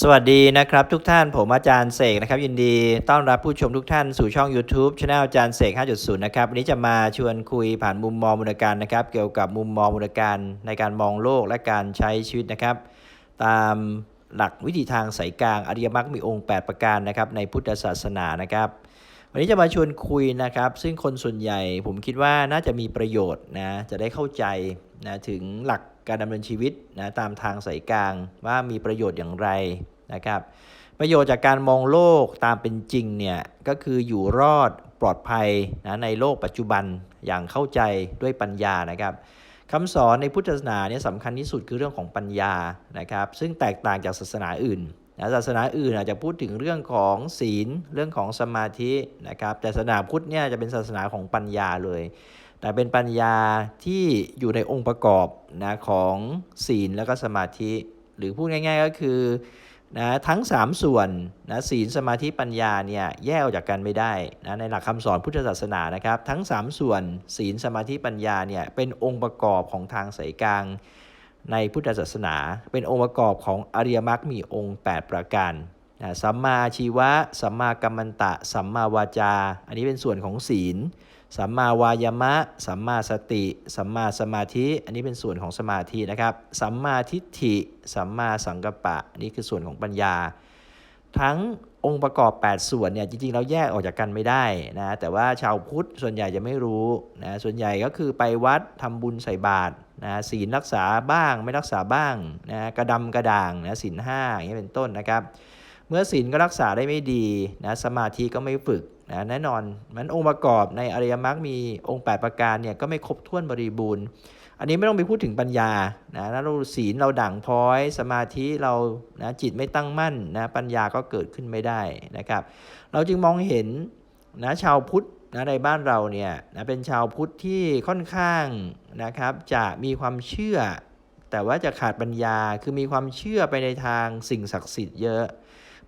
สวัสดีนะครับทุกท่านผมอาจารย์เสกนะครับยินดีต้อนรับผู้ชมทุกท่านสู่ช่อง YouTube Channel อาจารย์เสก 5.0 นะครับวันนี้จะมาชวนคุยผ่านมุมมองมูลการนะครับ เกี่ยวกับมุมมองมูลการในการมองโลกและการใช้ชีวิตนะครับ ตามหลักวิธีทางสายกลางอริยมรรคมีองค์ 8 ประการนะครับในพุทธศาสนานะครับ วันนี้จะมาชวนคุยนะครับ ซึ่งคนส่วนใหญ่ผมคิดว่าน่าจะมีประโยชน์นะจะได้เข้าใจนะถึงหลัก การดำเนินชีวิตนะตามทางสายกลางว่ามีประโยชน์อย่างไรนะครับ ประโยชน์จากการมองโลกตามเป็นจริงเนี่ยก็คืออยู่รอดปลอดภัยนะในโลกปัจจุบันอย่างเข้าใจด้วยปัญญานะครับคำสอนในพุทธศาสนาเนี่ยสำคัญที่สุดคือเรื่องของปัญญานะครับ ซึ่งแตกต่างจากศาสนาอื่นนะศาสนาอื่นอาจจะพูดถึงเรื่องของศีลเรื่องของสมาธินะครับ แต่ศาสนาพุทธเนี่ยจะเป็นศาสนาของปัญญาเลย แต่เป็นปัญญาที่อยู่ในองค์ประกอบนะของศีลแล้วก็สมาธิ หรือพูดง่าย ๆ ก็คือนะทั้ง 3 ส่วนนะศีลสมาธิปัญญาเนี่ยแยกออกจากกันไม่ได้นะในหลักคำสอนพุทธศาสนานะครับ ทั้ง 3 ส่วนศีลสมาธิปัญญาเนี่ยเป็นองค์ประกอบของทางสายกลางในพุทธศาสนา เป็นองค์ประกอบของอริยมรรคมีองค์ 8 ประการนะสัมมาชีวะ สัมมากัมมันตะ สัมมาวาจา อันนี้เป็นส่วนของศีล สัมมาวายามะ สัมมาสติ สัมมาสมาธิ อันนี้เป็นส่วนของสมาธินะครับ สัมมาทิฏฐิ สัมมาสังกัปปะนนี้คือส่วนของปัญญา ทั้งองค์ประกอบ 8 ส่วนเนี่ยจริงๆเราแยกออกจากกันไม่ได้นะแต่ว่าชาวพุทธส่วนใหญ่จะไม่รู้นะส่วนใหญ่ก็คือไปวัดทำบุญใส่บาตรนะศีลรักษาบ้างไม่รักษาบ้างนะกระดำกระด่างนะศีลห้าอย่างนี้เป็นต้นนะครับ เมื่อศีลก็รักษาได้ไม่ดีนะสมาธิก็ไม่ฝึกนะแน่นอนมันองค์ประกอบในอริยมรรคมีองค์ 8 ประการเนี่ยก็ไม่ครบถ้วนบริบูรณ์ อันนี้ไม่ต้องไปพูดถึงปัญญานะแล้วเราศีลเราด่างพ้อย สมาธิเรานะจิตไม่ตั้งมั่นนะปัญญาก็เกิดขึ้นไม่ได้นะครับ เราจึงมองเห็นนะชาวพุทธนะในบ้านเราเนี่ยนะเป็นชาวพุทธที่ค่อนข้างนะครับจะมีความเชื่อ แต่ว่าจะขาดปัญญาคือมีความเชื่อไปในทางสิ่งศักดิ์สิทธิ์เยอะ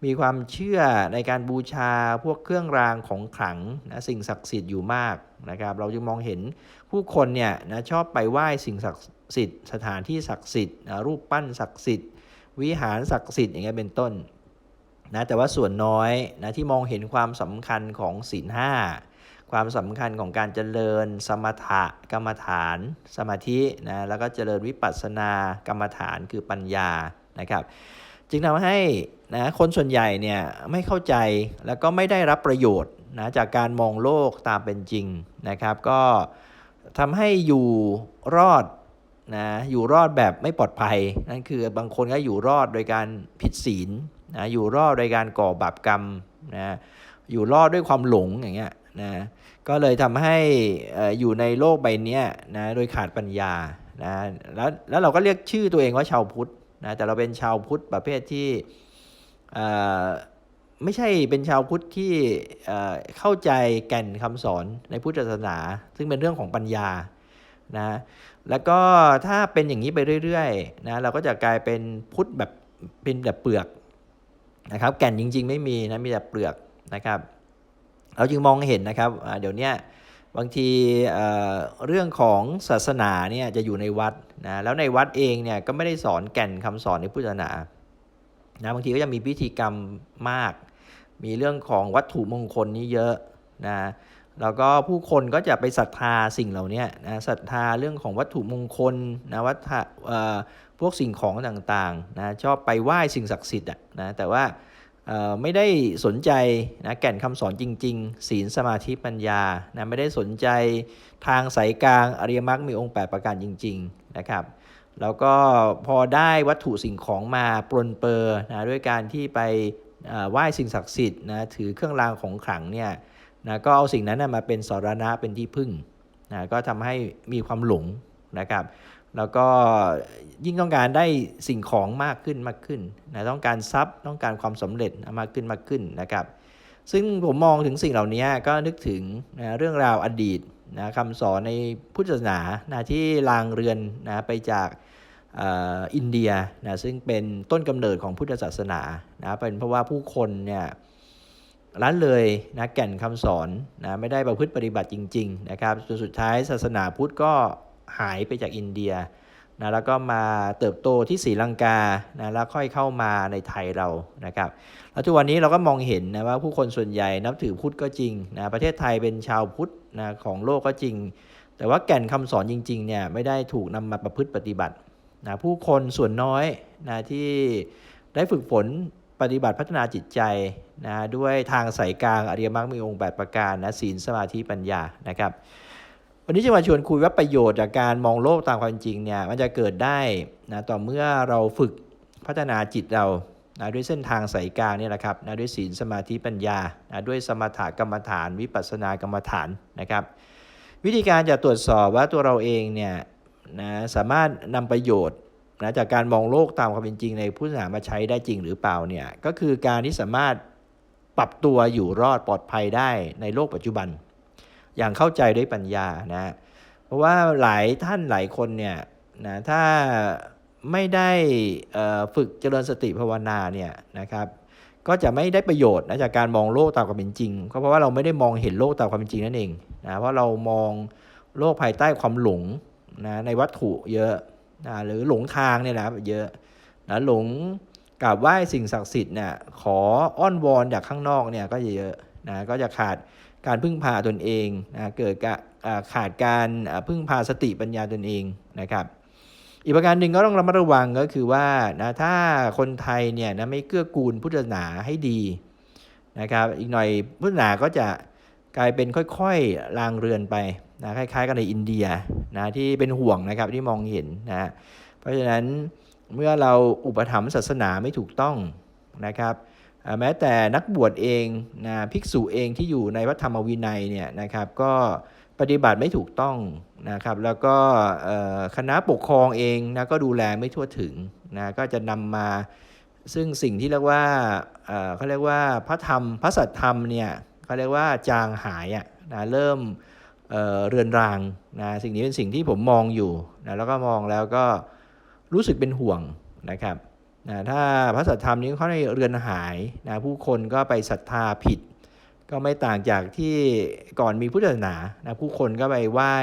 มีความเชื่อในการบูชาพวกเครื่องรางของขลังนะสิ่งศักดิ์สิทธิ์อยู่มากนะครับเราจึงมองเห็นผู้คนเนี่ยนะชอบไปไหว้สิ่งศักดิ์สิทธิ์สถานที่ศักดิ์สิทธิ์รูปปั้นศักดิ์สิทธิ์วิหารศักดิ์สิทธิ์อย่างเงี้ยเป็นต้นนะแต่ว่าส่วนน้อยนะที่มองเห็นความสำคัญของศีลห้าความสำคัญของการเจริญสมถะกรรมฐาน สมาธินะแล้วก็เจริญวิปัสสนากรรมฐานคือปัญญานะครับ จึงทำให้นะคนส่วนใหญ่เนี่ยไม่เข้าใจแล้วก็ไม่ได้รับประโยชน์นะจากการมองโลกตามเป็นจริงนะครับ ก็ทำให้อยู่รอดนะอยู่รอดแบบไม่ปลอดภัย นั่นคือบางคนก็อยู่รอดโดยการผิดศีลนะอยู่รอดโดยการก่อบาปกรรมนะอยู่รอดด้วยความหลงอย่างเงี้ยนะก็เลยทำให้อ่ออยู่ในโลกใบนี้นะโดยขาดปัญญานะแล้วแล้วเราก็เรียกชื่อตัวเองว่าชาวพุทธ นะแต่เราเป็นชาวพุทธประเภทที่ไม่ใช่เป็นชาวพุทธที่เข้าใจแก่นคำสอนในพุทธศาสนา ซึ่งเป็นเรื่องของปัญญานะแล้วก็ถ้าเป็นอย่างนี้ไปเรื่อยๆนะเราก็จะกลายเป็นพุทธแบบเป็นแบบเปลือกนะครับ แก่นจริง ๆ ไม่มีนะมีแต่เปลือกนะครับ เราจึงมองเห็นนะครับเดี๋ยวนี้บางทีเรื่องของศาสนาเนี่ยจะอยู่ในวัด นะแล้วในวัดเองเนี่ยก็ไม่ได้สอนแก่นคำสอนในพุทธศาสนานะบางทีก็จะมีพิธีกรรมมาก มีเรื่องของวัตถุมงคลนี้เยอะนะแล้วก็ผู้คนก็จะไปศรัทธาสิ่งเหล่านี้นะศรัทธาเรื่องของวัตถุมงคลนะวัฏฏะเอ่อพวกสิ่งของต่างๆนะชอบไปไหว้สิ่งศักดิ์สิทธิ์อะนะแต่ว่า ไม่ได้สนใจนะแก่นคำสอนจริง ๆ ศีลสมาธิปัญญานะไม่ได้สนใจทางสายกลางอริยมรรคมีองค์ 8 ประการจริง ๆ นะครับแล้วก็พอได้วัตถุสิ่งของมาปลนเปอร์นะด้วยการที่ไปไหว้สิ่งศักดิ์สิทธิ์นะถือเครื่องรางของขลังเนี่ยนะก็เอาสิ่งนั้นนะมาเป็นสารณะเป็นที่พึ่งนะก็ทำให้มีความหลงนะครับ แล้วก็ยิ่งต้องการได้สิ่งของมากขึ้นมากขึ้นนะต้องการทรัพย์ต้องการความสำเร็จมากขึ้นมากขึ้นนะครับ ซึ่งผมมองถึงสิ่งเหล่านี้ก็นึกถึงนะเรื่องราวอดีตนะคำสอนในพุทธศาสนานะที่ลางเรือนนะไปจากอินเดียนะซึ่งเป็นต้นกำเนิดของพุทธศาสนานะเป็นเพราะว่าผู้คนเนี่ยละเลยนะแก่นคำสอนนะไม่ได้ประพฤติปฏิบัติจริง ๆ นะครับจนสุดท้ายศาสนาพุทธก็ หายไปจากอินเดียนะแล้วก็มาเติบโตที่ศรีลังกานะแล้วค่อยเข้ามาในไทยเรานะครับ แล้วทุกวันนี้เราก็มองเห็นนะว่าผู้คนส่วนใหญ่นับถือพุทธก็จริงนะประเทศไทยเป็นชาวพุทธนะของโลกก็จริง แต่ว่าแก่นคำสอนจริงๆเนี่ยไม่ได้ถูกนำมาประพฤติปฏิบัตินะผู้คนส่วนน้อยนะที่ได้ฝึกฝนปฏิบัติพัฒนาจิตใจนะด้วยทางสายกลางอริยมรรคมีองค์ 8 ประการนะศีลสมาธิปัญญานะครับ วันนี้จะมาชวนคุยว่าประโยชน์จากการมองโลกตามความจริงเนี่ยมันจะเกิดได้นะต่อเมื่อเราฝึกพัฒนาจิตเรานะด้วยเส้นทางสายกลางนี่แหละครับนะด้วยศีลสมาธิปัญญานะด้วยสมถกรรมฐาน วิปัสสนากรรมฐานนะครับ วิธีการจะตรวจสอบว่าตัวเราเองเนี่ยนะสามารถนำประโยชน์นะจากการมองโลกตามความเป็นจริงในพุทธศาสนามาใช้ได้จริงหรือเปล่าเนี่ยก็คือการที่สามารถปรับตัวอยู่รอดปลอดภัยได้ในโลกปัจจุบัน อย่างเข้าใจด้วยปัญญานะเพราะว่าหลายท่านหลายคนเนี่ยนะถ้าไม่ได้ฝึกเจริญสติภาวนาเนี่ยนะครับก็จะไม่ได้ประโยชน์นะจากการมองโลกตามความเป็นจริงก็เพราะว่าเราไม่ได้มองเห็นโลกตามความเป็นจริงนั่นเองนะเพราะเรามองโลกภายใต้ความหลงนะในวัตถุเยอะนะหรือหลงทางเนี่ยนะเยอะนะหลงกราบไหว้สิ่งศักดิ์สิทธิ์เนี่ยขออ้อนวอนจากข้างนอกเนี่ยก็เยอะนะก็จะขาด การพึ่งพาตนเองนะเกิดขาดการพึ่งพาสติปัญญาตนเองนะครับอีกประการหนึ่งก็ต้องระมัดระวังก็คือว่านะถ้าคนไทยเนี่ยนะไม่เกื้อกูลพุทธศาสนาให้ดีนะครับอีกหน่อยพุทธศาสนาก็จะกลายเป็นค่อยๆลางเรือนไปนะคล้ายๆกันในอินเดียนะที่เป็นห่วงนะครับที่มองเห็นนะเพราะฉะนั้นเมื่อเราอุปถัมภ์ศาสนาไม่ถูกต้องนะครับ แม้แต่นักบวชเองนะภิกษุเองที่อยู่ในวัดธรรมวินัยเนี่ยนะครับก็ปฏิบัติไม่ถูกต้องนะครับแล้วก็คณะปกครองเองนะก็ดูแลไม่ทั่วถึงนะก็จะนำมาซึ่งสิ่งที่เรียกว่าเขาเรียกว่าพระธรรมพระสัทธรรมเนี่ยเขาเรียกว่าจางหายอะนะเริ่มเเรือนรางนะสิ่งนี้เป็นสิ่งที่ผมมองอยู่นะแล้วก็มองแล้วก็รู้สึกเป็นห่วงนะครับ นะถ้าพระสัทธรรมนี้เขาในเรือนหายนะผู้คนก็ไปศรัทธาผิด ก็ไม่ต่างจากที่ก่อนมีพุทธศาสนานะผู้คนก็ไปไหว้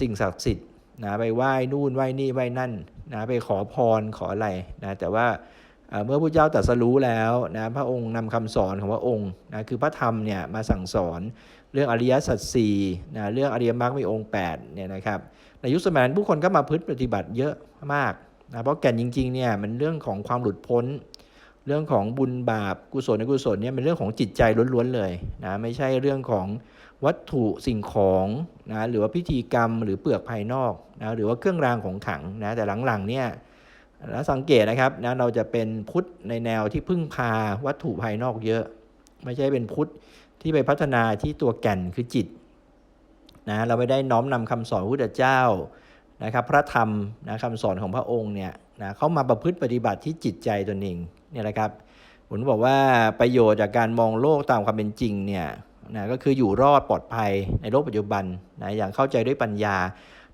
สิ่งศักดิ์สิทธิ์นะไปไหว้นู่นไหว้นี่ไหว้นั่นนะไปขอพรขออะไรนะแต่ว่าเมื่อพระเจ้าตรัสรู้แล้วนะพระองค์นำคำสอนของพระองค์นะคือพระธรรมเนี่ยมาสั่งสอนเรื่องอริยสัจสี่นะเรื่องอริยมรรคมีองค์8เนี่ยนะครับในยุคสมัยนั้นผู้คนก็มาพฤติปฏิบัติเยอะมาก นะเพราะแก่นจริงๆเนี่ยมันเรื่องของความหลุดพ้น เรื่องของบุญบาปกุศลอกุศลเนี่ยเป็นเรื่องของจิตใจล้วนๆเลยนะไม่ใช่เรื่องของวัตถุสิ่งของนะหรือว่าพิธีกรรมหรือเปลือกภายนอกนะหรือว่าเครื่องรางของขังนะแต่หลังๆเนี่ยแล้วสังเกตนะครับนะเราจะเป็นพุทธในแนวที่พึ่งพาวัตถุภายนอกเยอะ ไม่ใช่เป็นพุทธที่ไปพัฒนาที่ตัวแก่นคือจิตนะเราไม่ได้น้อมนำคำสอนพระพุทธเจ้า นะครับพระธรรมนะคำสอนของพระองค์เนี่ยนะเข้ามาประพฤติปฏิบัติที่จิตใจตนเองเนี่ยแหละครับผมบอกว่าประโยชน์จากการมองโลกตามความเป็นจริงเนี่ยนะก็คืออยู่รอดปลอดภัยในโลกปัจจุบันนะอย่างเข้าใจด้วยปัญญา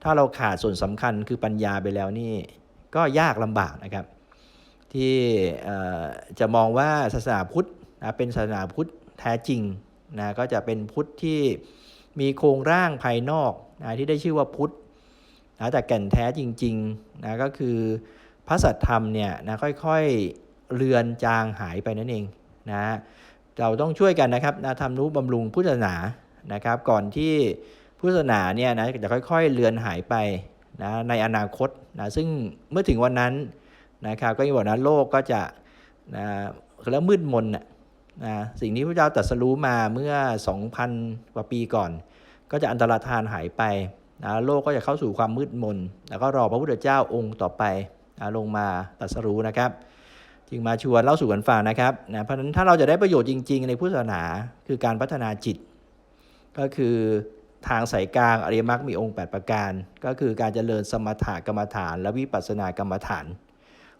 ถ้าเราขาดส่วนสำคัญคือปัญญาไปแล้วนี่ก็ยากลำบากนะครับ ที่เอ่อจะมองว่าศาสนาพุทธนะเป็นศาสนาพุทธแท้จริงนะก็จะเป็นพุทธที่มีโครงร่างภายนอกนะที่ได้ชื่อว่าพุทธ นะแต่แก่นแท้จริงๆนะก็คือพระสัทธรรมเนี่ยนะค่อยๆเลือนจางหายไปนั่นเองนะเราต้องช่วยกันนะครับนะทำนุบำรุงพุทธศาสนานะครับ ก่อนที่พุทธศาสนาเนี่ยนะจะค่อยๆเลือนหายไปนะในอนาคตนะซึ่งเมื่อถึงวันนั้นนะครับก็ย่างบอกนะโลกก็จะนะแล้วมืดมนน่ะนะสิ่งที่พระเจ้าตรัสรู้มาเมื่อ 2,000 กว่าปีก่อน ก็จะอันตรธานหายไป นะโลกก็จะเข้าสู่ความมืดมน แล้วก็รอพระพุทธเจ้าองค์ต่อไปนะลงมาตรัสรู้นะครับ จึงมาชวนเล่าสู่กันฟังนะครับนะเพราะฉะนั้นถ้าเราจะได้ประโยชน์จริง ๆ ในพุทธศาสนาคือการพัฒนาจิต ก็คือทางสายกลางอริยมรรคมีองค์ 8 ประการ ก็คือการเจริญสมถกรรมฐาน และวิปัสสนากรรมฐาน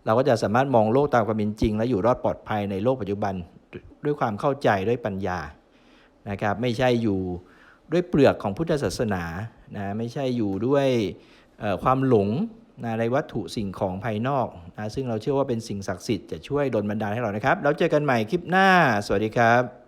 เราก็จะสามารถมองโลกตามความเป็นจริง และอยู่รอดปลอดภัยในโลกปัจจุบันด้วยความเข้าใจด้วยปัญญานะครับ ไม่ใช่อยู่ ด้วยเปลือกของพุทธศาสนานะไม่ใช่อยู่ด้วยความหลงนะในวัตถุสิ่งของภายนอกนะซึ่งเราเชื่อว่าเป็นสิ่งศักดิ์สิทธิ์จะช่วยดลบันดาลให้เรานะครับ แล้วเจอกันใหม่คลิปหน้า สวัสดีครับ